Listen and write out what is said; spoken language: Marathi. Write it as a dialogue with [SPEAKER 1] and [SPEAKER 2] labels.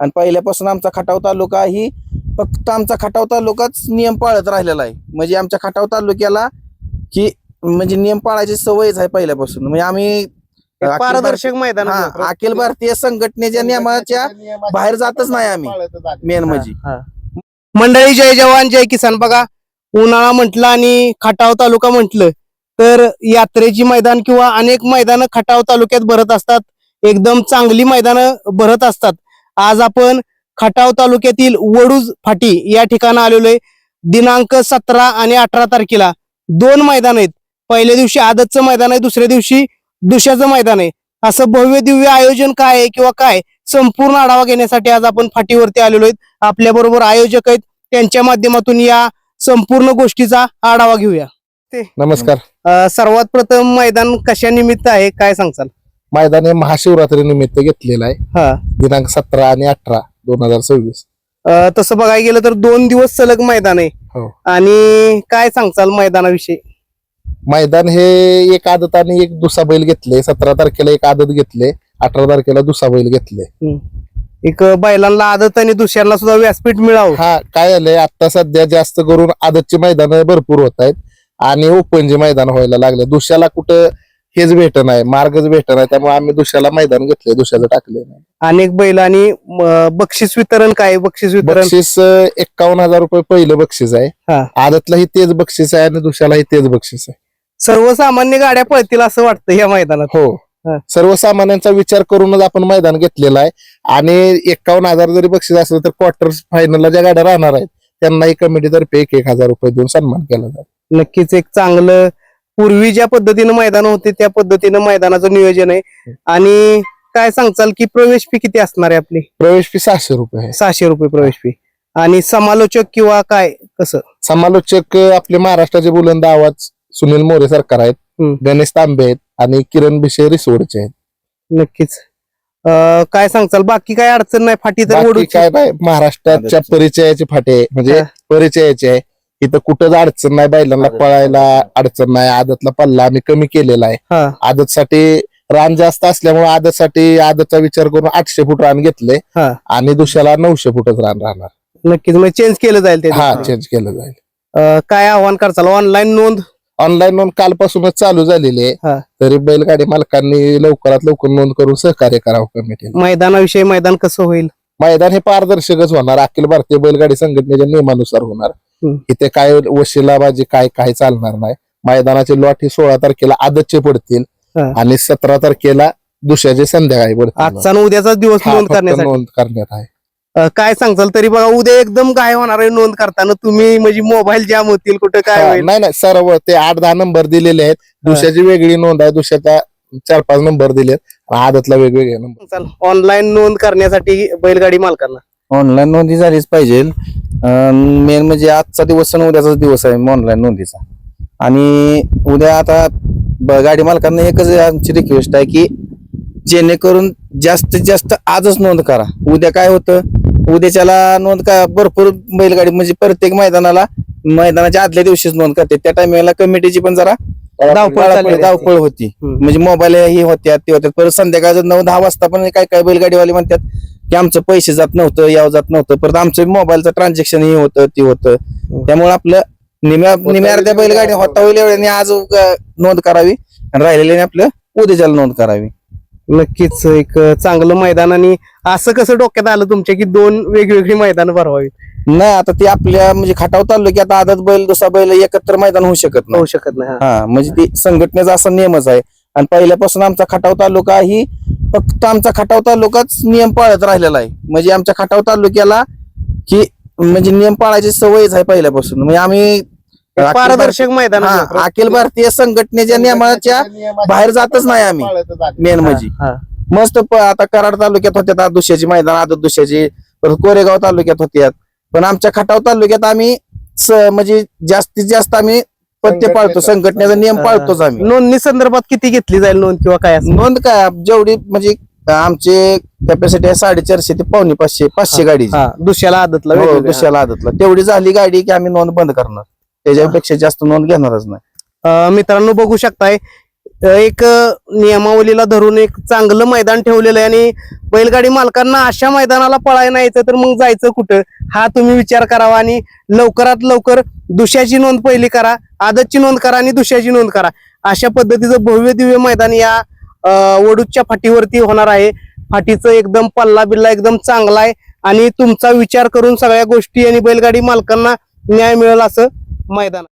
[SPEAKER 1] आणि पहिल्यापासून आमचा खटाव तालुका ही फक्त आमचा खटाव तालुकाच नियम पाळत राहिलेला आहे. म्हणजे आमच्या खटाव तालुक्याला ही म्हणजे नियम पाळायची सवयच आहे पहिल्यापासून. म्हणजे आम्ही
[SPEAKER 2] पारदर्शक मैदान
[SPEAKER 1] हा, अखिल भारतीय संघटनेच्या नियमाच्या बाहेर जातच नाही आम्ही मेन म्हणजे.
[SPEAKER 2] मंडळी जय जवान जय किसान. बघा उन्हाळा म्हटलं आणि खटाव तालुका म्हटलं तर यात्रेची मैदान किंवा अनेक मैदान खटाव तालुक्यात भरत असतात. एकदम चांगली मैदानं भरत असतात. आज आपण खटाव तालुक्यातील वडूज फाटी या ठिकाणी आलेलो आहे. दिनांक सतरा आणि अठरा तारखेला दोन मैदान आहेत. पहिल्या दिवशी आदतचं मैदान आहे दुसऱ्या दिवशी दुसऱ्याचं मैदान आहे. असं भव्य दिव्य आयोजन काय आहे किंवा काय संपूर्ण आढावा घेण्यासाठी आज आपण फाटीवरती आलेलो आहेत. आपल्या बरोबर आयोजक आहेत. त्यांच्या माध्यमातून या संपूर्ण गोष्टीचा आढावा घेऊया.
[SPEAKER 3] नमस्कार.
[SPEAKER 2] सर्वात प्रथम मैदान कशा निमित्त आहे काय सांगचाल
[SPEAKER 3] मैदान हे महाशिवरात्री निमित्त घेतलेलं आहे.
[SPEAKER 2] हा.
[SPEAKER 3] दिनांक सतरा आणि अठरा दोन हजार सव्वीस.
[SPEAKER 2] तसं बघायला गेलं तर दोन दिवस सलग मैदान आहे.
[SPEAKER 3] हो.
[SPEAKER 2] आणि काय सांगचाल मैदानाविषयी?
[SPEAKER 3] मैदान हे एक आदत आणि एक दुसरा बैल घेतले. सतरा तारखेला एक आदत घेतले. अठरा तारखेला दुसरा बैल घेतले.
[SPEAKER 2] एक बैलांना आदत आणि दुसऱ्यांना सुद्धा व्यासपीठ मिळावं.
[SPEAKER 3] हा काय झालंय? आता सध्या जास्त करून आदतची मैदान भरपूर होत आहेत. आणि ओपनची मैदान व्हायला लागले. दुसऱ्याला कुठं हेच भेट नाही मार्गच भेट नाही त्यामुळे आम्ही दुसऱ्याला मैदान घेतले दुसऱ्याचं टाकले नाही
[SPEAKER 2] अनेक बैल आणि म, बक्षीस वितरण काय आहे? बक्षीस वितरण?
[SPEAKER 3] बक्षीस एक्कावन्न हजार रुपये पहिलं बक्षीस
[SPEAKER 2] हा.
[SPEAKER 3] आहे आदतलाही तेच बक्षीस आहे आणि दुसऱ्यालाही तेच बक्षीस आहे.
[SPEAKER 2] सर्वसामान्य गाड्या पळतील असं वाटतं या मैदानात.
[SPEAKER 3] हो.
[SPEAKER 2] हा.
[SPEAKER 3] सर्वसामान्यांचा विचार करूनच आपण मैदान घेतलेलं आहे. आणि एकावन्न हजार जरी बक्षीस असलं तर क्वार्टर फायनलला ज्या गाड्या राहणार आहेत त्यांनाही कमिटीतर्फे एक एक हजार रुपये देऊन सन्मान केला जातो.
[SPEAKER 2] नक्कीच एक चांगलं पूर्वी ज्या पद्धतीनं मैदान होते त्या पद्धतीनं मैदानाचं नियोजन आहे. आणि काय सांगचाल की प्रवेश फी किती असणार आहे आपली?
[SPEAKER 3] प्रवेश फी सहाशे रुपये आहे.
[SPEAKER 2] सहाशे रुपये प्रवेश फी आणि समालोचक किंवा काय कसं?
[SPEAKER 3] समालोचक अं, आपले महाराष्ट्राचे बुलंद आवाज सुनील मोरे सरकार आहेत
[SPEAKER 2] हम्म.
[SPEAKER 3] गणेश तांबे आहेत आणि किरण बिशे रिसोडचे आहेत.
[SPEAKER 2] नक्कीच. अं, काय सांगचाल बाकी काय अडचण नाही? फाटी तर
[SPEAKER 3] बाकी
[SPEAKER 2] ओढूची.
[SPEAKER 3] काय नाही. महाराष्ट्राच्या परिचयाची फाटे आहे. म्हणजे
[SPEAKER 2] हा.
[SPEAKER 3] परिचयाचे आहे. इथं कुठंच अडचण नाही बैलांना पळायला अडचण नाही. आदतला पल्ला आम्ही कमी केलेला आहे.
[SPEAKER 2] हा.
[SPEAKER 3] आदतसाठी रान जास्त असल्यामुळे आदतसाठी आदतचा विचार करून आठशे फूट रान घेतले
[SPEAKER 2] हा.
[SPEAKER 3] आणि दुसऱ्याला नऊशे फुटच रान राहणार.
[SPEAKER 2] नक्कीच मग चेंज केलं जाईल ते
[SPEAKER 3] हा चेंज केलं जाईल.
[SPEAKER 2] अं, काय आव्हान करचाल ऑनलाईन नोंद?
[SPEAKER 3] ऑनलाईन नोंद कालपासूनच चालू झालेली
[SPEAKER 2] हा.
[SPEAKER 3] आहे तरी बैलगाडी मालकांनी लवकरात लवकर नोंद करून सहकार्य करावं कमिटीला.
[SPEAKER 2] मैदानाविषयी मैदान कसं होईल?
[SPEAKER 3] मैदान हे पारदर्शकच होणार. अखिल भारतीय बैलगाडी संघटनेच्या नियमानुसार होणार. इथे काय वशिलाबाजी काय काय चालणार नाही. मैदानाचे लॉट हे सोळा तारखेला आदतचे पडतील. आणि सतरा तारखेला दुसऱ्याचे संध्याकाळी पडतील.
[SPEAKER 2] आजचा आणि उद्याचा दिवस
[SPEAKER 3] हा,
[SPEAKER 2] नोंद
[SPEAKER 3] फक्त
[SPEAKER 2] करण्यासाठी.
[SPEAKER 3] नोंद करण्यात आहे.
[SPEAKER 2] अं, काय सांगचाल तरी बघा उद्या एकदम काय होणार आहे नोंद करताना? तुम्ही म्हणजे मोबाईल जाम होतील कुठं काय
[SPEAKER 3] हा,
[SPEAKER 2] होईल?
[SPEAKER 3] नाही नाही सर्व ते आठ दहा नंबर दिलेले आहेत. दुसऱ्याची वेगळी नोंद आहे दुसऱ्याचा चार पाच नंबर दिलेत. आदतला वेगवेगळे नंबर
[SPEAKER 2] ऑनलाईन नोंद करण्यासाठी बैलगाडी मालकांना.
[SPEAKER 1] ऑनलाईन नोंदी झालीच पाहिजे. मेन म्हणजे आजचा दिवस आणि उद्याचा दिवस आहे ऑनलाईन नोंदीचा. आणि उद्या आता गाडी मालकांना एकच आमची रिक्वेस्ट आहे की जेणेकरून जास्तीत जास्त आजच नोंद करा. उद्या काय होतं? उद्याच्याला नोंद का भरपूर बैलगाडी म्हणजे प्रत्येक मैदानाला मैदानाच्या आदल्या दिवशीच नोंद करते. त्या टायमिंगला कमिटीची पण जरा
[SPEAKER 2] धावपळ
[SPEAKER 1] धावपळ होती. म्हणजे मोबाईल ही होत्या ते होत्या परत संध्याकाळचं नऊ दहा वाजता पण काय काय बैलगाडीवाले म्हणतात की आमचं पैसे जात नव्हतं याव जात नव्हतं. परत आमचं मोबाईलचं ट्रान्झॅक्शन हे होतं ते होतं. त्यामुळे आपलं निम्या निम्या अर्ध्या बैलगाडी होता. होईल एवढ्याने आज नोंद करावी. आणि राहिलेल्याने आपलं उद्याच्याला नोंद करावी.
[SPEAKER 2] नक्कीच एक चांगलं मैदान आणि असं कसं डोक्यात आलं तुमच्या की दोन वेगवेगळी मैदान भरवावी
[SPEAKER 1] नाही आता ते आपल्या म्हणजे खटाव तालुक्यात आदत बैल दुसरा बैल एकत्र मैदान होऊ शकत नाही.
[SPEAKER 2] होऊ शकत नाही हा.
[SPEAKER 1] हा म्हणजे ते संघटनेचा असा नियमच आहे. आणि पहिल्यापासून आमचा खटाव तालुका ही फक्त आमचा खटाव तालुकाच नियम पाळत राहिलेला आहे. म्हणजे आमच्या खटाव तालुक्याला ही म्हणजे नियम पाळायची सवयच आहे पहिल्यापासून. म्हणजे आम्ही
[SPEAKER 2] पारदर्शक मैदान
[SPEAKER 1] हा, अखिल भारतीय संघटनेच्या नियमाच्या बाहेर जातच नाही आम्ही. मेन म्हणजे.
[SPEAKER 2] हा.
[SPEAKER 1] मस्त आता कराड तालुक्यात होत्यात आदत दुसऱ्याची मैदान आदत दुसऱ्याची. परत कोरेगाव तालुक्यात होत्यात पण आमच्या खटाव तालुक्यात आम्ही म्हणजे जास्तीत जास्त आम्ही पत्ते पाळतो संघटनेचा नियम पाळतोच आम्ही.
[SPEAKER 2] नोंदणी संदर्भात किती घेतली जाईल नोंद किंवा काय असं?
[SPEAKER 1] नोंद काय जेवढी म्हणजे आमचे कॅपॅसिटी आहे साडेचारशे ते पावणे पाचशे पाचशे गाडी
[SPEAKER 2] हा दुसऱ्याला आदतला वेगवेगळ्या.
[SPEAKER 1] दुसऱ्याला आदतला. तेवढी झाली गाडी की आम्ही नोंद बंद करणार. त्याच्यापेक्षा जास्त नोंद घेणारच नाही.
[SPEAKER 2] अं, मित्रांनो बघू शकताय अ, एक अ, नियमावलीला धरून एक चांगलं मैदान ठेवलेलं आहे आणि बैलगाडी मालकांना अशा मैदानाला पळायला यायचं तर मग जायचं कुठं? हा तुम्ही विचार करावा आणि लवकरात लवकर दुसऱ्याची नोंद पहिली करा आदतची नोंद करा आणि दुसऱ्याची नोंद करा. अशा पद्धतीचं भव्य दिव्य मैदान या अ, वडूच्या फाटीवरती होणार आहे. फाटीचं एकदम पल्ला बिल्ला एकदम चांगला आहे. आणि तुमचा विचार करून सगळ्या गोष्टी आणि बैलगाडी मालकांना न्याय मिळेल असं मैदान